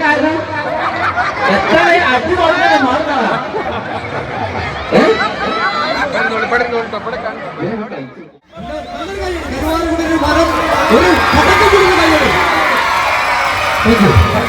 കാരണം എത്ര അടി കൊടുക്കുന്നത് മാറുന്നതാണ് ഒരു പടക്കം കൊടുക്കുന്ന കൈയ്യടി.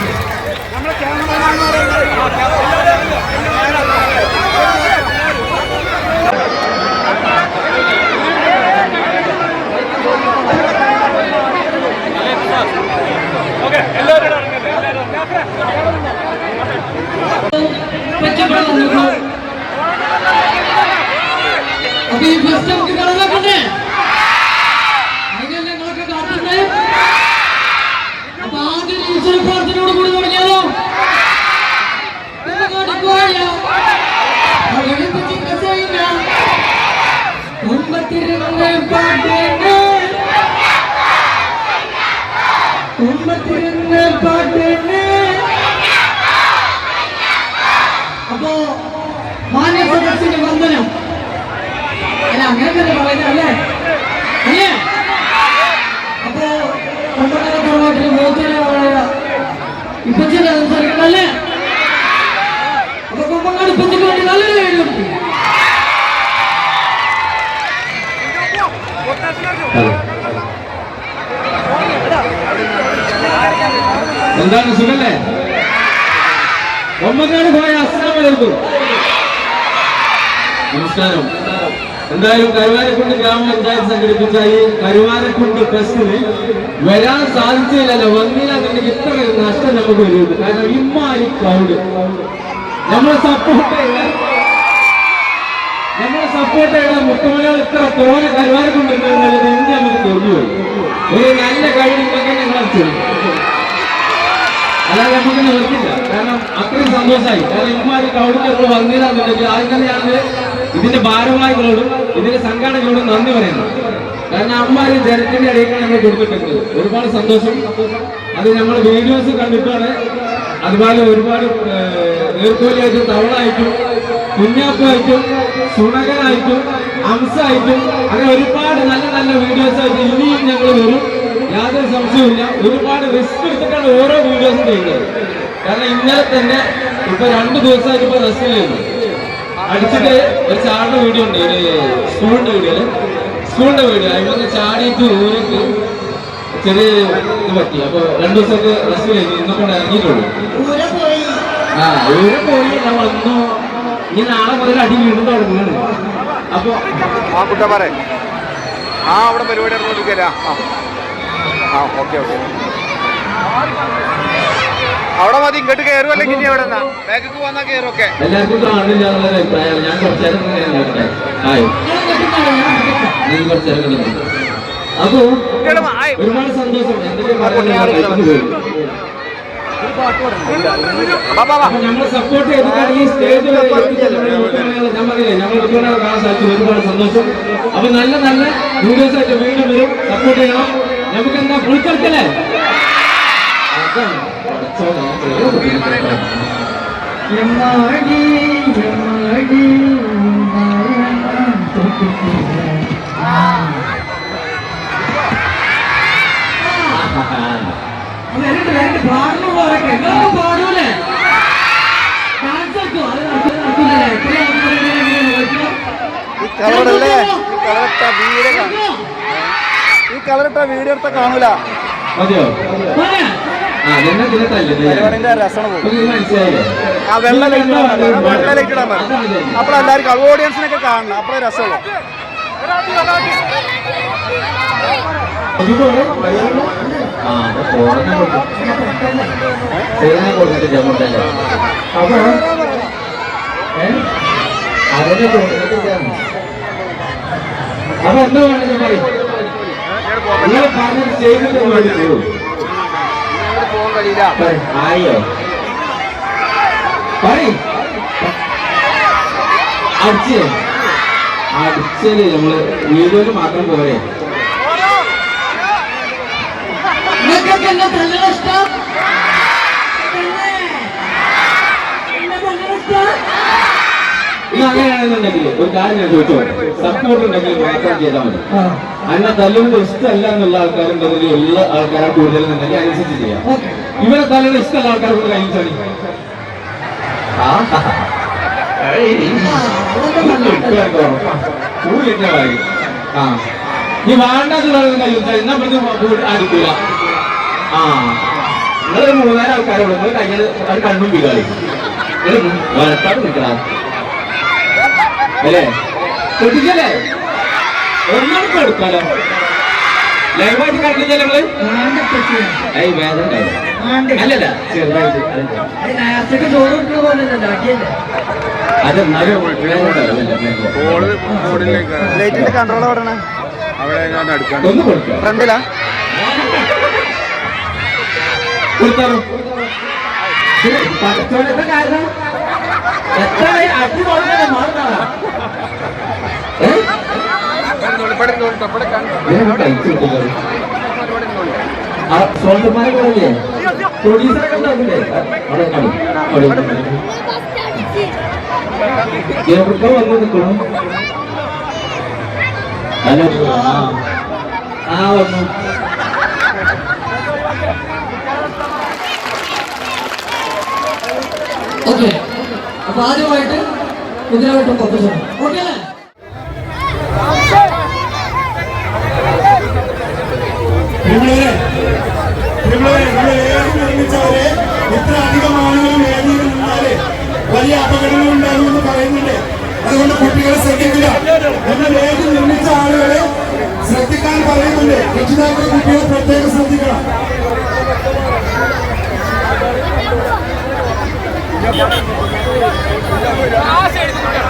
എന്താണ് സുഖല്ലേ? ഒമ്പതാണ് പോയ അസ്ലാമലൈക്കും നമസ്കാരം. എന്തായാലും കരുവാരക്കുണ്ട് ഗ്രാമപഞ്ചായത്ത് സംഘടിപ്പിച്ച ഈ കരുവാരക്കുണ്ട് ഫെസ്റ്റിന് വരാൻ സാധിച്ചില്ലല്ലോ വന്നില്ലാന്നുണ്ടെങ്കിൽ ഇത്ര നഷ്ടം നമുക്ക് വരുന്നത് കാരണം ഇമ്മാരി ക്രൗഡ് നമ്മൾ സപ്പോർട്ട് ചെയ്ത നമ്മളെ സപ്പോർട്ട് ചെയ്ത മുത്തമലകൾ ഇത്ര തോനെ പറഞ്ഞാൽ എന്ത് നമുക്ക് തോന്നിയത് ഒരു നല്ല കഴിവുണ്ടെങ്കിൽ ഞങ്ങൾ ചെയ്യും നമുക്ക് നിവർത്തില്ല കാരണം അത്രയും സന്തോഷമായി. കാരണം ഇമാര് കൗണ്ടിൽ വന്നിരുന്നുണ്ടെങ്കിൽ ആദ്യം തന്നെ ഇതിന്റെ ഭാരവാഹികളോടും ഇതിന്റെ സംഘാടകളോടും നന്ദി പറയുന്നു. കാരണം അമ്മമാര് ജനത്തിന്റെ ഇടയിലാണ് ഞങ്ങൾ കൊടുത്തിട്ടുണ്ട് ഒരുപാട് സന്തോഷം. അത് ഞങ്ങൾ വീഡിയോസ് കണ്ടിട്ടാണ് അതുപോലെ ഒരുപാട് നീർക്കോലിയായിട്ടും തവളായിട്ടും കുഞ്ഞാപ്പായിട്ടും സുണകനായിട്ടും അംസായിട്ടും അങ്ങനെ ഒരുപാട് നല്ല നല്ല വീഡിയോസ് ആയിട്ട് ഇനിയും ഞങ്ങൾ വരും. യാതൊരു സംശയവുമില്ല. ഒരുപാട് റിസ്ക് എടുത്തിട്ടാണ് ഓരോ വീഡിയോസും ചെയ്യുന്നത്. കാരണം ഇന്നലെ തന്നെ ഇപ്പൊ രണ്ടു ദിവസമായിട്ട് ഇപ്പൊ റെസ്റ്റ് ചെയ്യുന്നു അടിച്ചിട്ട് ഒരു ചാടിന്റെ വീഡിയോ ഉണ്ട് ഒരു സ്കൂളിന്റെ വീഡിയോ സ്കൂളിന്റെ വീഡിയോ അതിനൊന്ന് ചാടിയിട്ട് ഊരിട്ട് ചെറിയ ഇത് പറ്റി. അപ്പൊ രണ്ടു ദിവസമൊക്കെ റെസ്റ്റ് ചെയ്തു ഇന്നൊക്കെ ഇറങ്ങിയിട്ടുള്ളൂ. ആ ഊര പോയി. നമ്മൾ ഒന്നും ഇനി നാളെ മുതൽ അടി വീണ്ടും തുടങ്ങുകയാണ്. അപ്പൊ ആ കുട്ട പറ ആ അവിടെ പരിപാടി നടന്നുകൊണ്ടിരിക്കല ആ. ആ ഓക്കെ ഓക്കെ. അവിടെ മതി ഇങ്ങോട്ട് കയറും അല്ലെങ്കിൽ ഇനി അവിടെ എല്ലാവർക്കും കാണില്ല എന്നുള്ള അഭിപ്രായമാണ് ഞാൻ. അപ്പോ ഒരുപാട് സന്തോഷം. സപ്പോർട്ട് ചെയ്തിട്ടാണ് ഈ സ്റ്റേജിൽ ഞാൻ ഞങ്ങൾ കാണാൻ സാധിച്ചു ഒരുപാട് സന്തോഷം. അപ്പൊ നല്ല നല്ല വീഡിയോസ് ആയിട്ട് വീണ്ടും വരും. സപ്പോർട്ട് ചെയ്യണം. നമുക്ക് എന്താ വരട്ടെ, പാടുന്നവരൊക്കെ. നിങ്ങളൊക്കെ പാടൂലേ? ഡാൻസ് കളിക്കുവോ? അത് നടക്കൂല, നടക്കൂലല്ലേ? എത്ര ആൾക്കാരുണ്ട് ഇങ്ങനെ കളിക്കുക? ഈ കളറിട്ട വീഡിയോ എടുത്ത കാണൂല? പരിപാടിന്റെ രസമാണ് ആ വെള്ള ലൈറ്റ്. വെള്ള ലൈറ്റ് ഇടാൻ അപ്പോഴെല്ലാവർക്കും ഓഡിയൻസിനൊക്കെ കാണണം. അപ്പോഴേ രസമുള്ളൂ. അപ്പൊ? എന്താ വേണ്ടത്? പറയും നിങ്ങൾ പറഞ്ഞത് ചെയ്തിട്ട് വേണ്ടി പോകും പോകാൻ കഴിയില്ല ആയോ? പറയും. അടിച്ചേ. അടിച്ചൽ നമ്മൾ വീഡിയോയിൽ മാത്രം പോരെ. നിങ്ങൾക്കൊക്കെ എന്നെ തല്ലണ ഇഷ്ടം തന്നെ. എന്നെ തല്ലണ ഇഷ്ടം ഇത് അങ്ങനെയാണെന്നുണ്ടെങ്കിൽ ഒരു കാര്യം ഞാൻ ചോദിച്ചോ? സപ്പോർട്ട് ഉണ്ടെങ്കിൽ മാത്രം ചെയ്താൽ മതി. അന്നെ തല്ലുന്നത് ഇഷ്ടമല്ല എന്നുള്ള ആൾക്കാരുണ്ടെങ്കിൽ ഉള്ള ആൾക്കാരെ കൂടുതലെന്നുണ്ടെങ്കിൽ അനുസരിച്ച് ചെയ്യാം. ഇവരെ തല്ലുന്നത് ഇഷ്ടമുള്ള ആൾക്കാർ കൂടുതൽ ചളി ആ. പൂരിട്ടായി ആ നീ വേണ്ടെന്നുള്ളത് കയ്യിൽ ചളി എന്നാ പറഞ്ഞു അടിക്കുക ആ. നിങ്ങളൊരു മൂന്നാൽ ആൾക്കാരോട് നിങ്ങൾ കയ്യിൽ കണ്ണും വഴക്കാട് നിൽക്കണ. അല്ലേ? ശ്രദ്ധിച്ചല്ലേ ഒന്നാമത്തെ എടുക്കാലോ. ലൈവായിട്ട് കണ്ടില്ല ഉണ്ടാവില്ല. അല്ലല്ല ചെറുതായിട്ട്. ലൈറ്റിന്റെ കൺട്രോൾ എവിടെയാണ് ഫ്രണ്ടിലാ കൊടുത്താലോ? കാരണം എത്ര അടി കൊടുക്കാൻ മാറുന്നതാ. ഏ? ഞാൻ കഴിച്ചു കൊടുക്കുന്നത്. ആ സോൾട്ടന്മാരെ കൂടെ പ്രൊഡ്യൂസറൊക്കെ ഉണ്ടാവില്ലേ എവിടെ വന്ന് നിൽക്കണം ഹലോ ആ വന്നു. ഓക്കെ. അപ്പൊ ആദ്യമായിട്ട് കുതിരവട്ടം പൊക്കച്ചു ഓക്കെ ഇത്ര അധികം ആളുകൾ വേദിയിൽ വലിയ അപകടങ്ങൾ ഉണ്ടാകുമെന്ന് പറയുന്നുണ്ട്. അതുകൊണ്ട് കുട്ടികളെ ശ്രദ്ധിക്കുക. നമ്മൾ ഏത് നിർമ്മിച്ച ആളുകളെ ശ്രദ്ധിക്കാൻ പറയുന്നുണ്ട്. രക്ഷിതാക്കൾ കുട്ടികളെ പ്രത്യേകം காசு எடுத்துக்கிட்டேன்